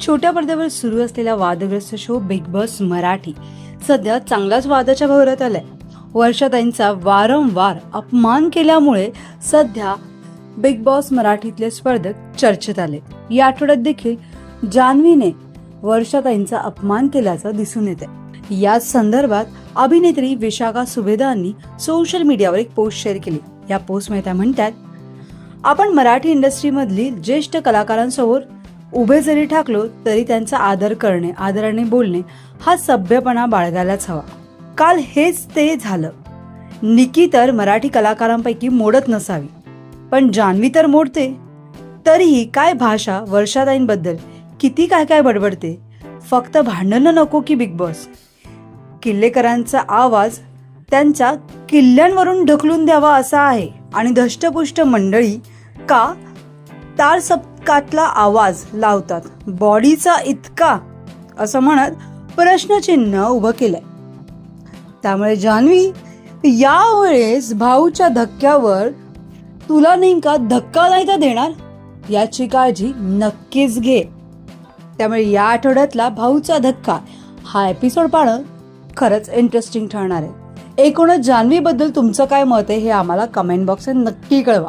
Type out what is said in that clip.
छोट्या पडद्यावर सुरू असलेला वादग्रस्त शो बिग बॉस मराठी. सध्या चांगलाच वादाच्या भवरात आलाय. वर्षाताईंचा वारंवार अपमान केल्यामुळे सध्या बिग बॉस मराठीतले स्पर्धक चर्चेत आले. या आठवड्यात देखील जान्हवीने वर्षाताईंचा अपमान केल्याचं दिसून येते याच संदर्भात अभिनेत्री विशाखा सुभेदांनी सोशल मीडियावर एक पोस्ट शेअर केली. या पोस्टमध्ये त्या म्हणतात आपण मराठी इंडस्ट्रीमधली ज्येष्ठ कलाकारांसमोर उभे जरी ठाकलो तरी त्यांचा आदर करणे आदराने बोलणे हा सभ्यपणा बाळगायलाच हवा. काल हेच ते झालं. निकी तर मराठी कलाकारांपैकी मोडत नसावी. पण जान्हवी तर मोडते. तरीही काय भाषा वर्षाताईंबद्दल किती काय काय बडबडते. फक्त भांडणं नको की बिग बॉस. किल्लेकरांचा आवाज त्यांच्या किल्ल्यांवरून ढकलून द्यावा असा आहे. आणि धष्टपुष्ट मंडळी का तार सपकातला आवाज लावतात. बॉडीचा इतका असं म्हणत प्रश्नचिन्ह उभं केलंय. त्यामुळे जान्हवी यावेळेस भाऊच्या धक्क्यावर तुला नेमका धक्का नाही तर देणार? याची काळजी नक्कीच घे. त्यामुळे या आठवड्यातला भाऊचा धक्का हा एपिसोड पाहणं खरंच इंटरेस्टिंग ठरणार आहे. एकूणच जान्हवीबद्दल तुमचं काय मत आहे हे आम्हाला कमेंट बॉक्सात नक्की कळवा.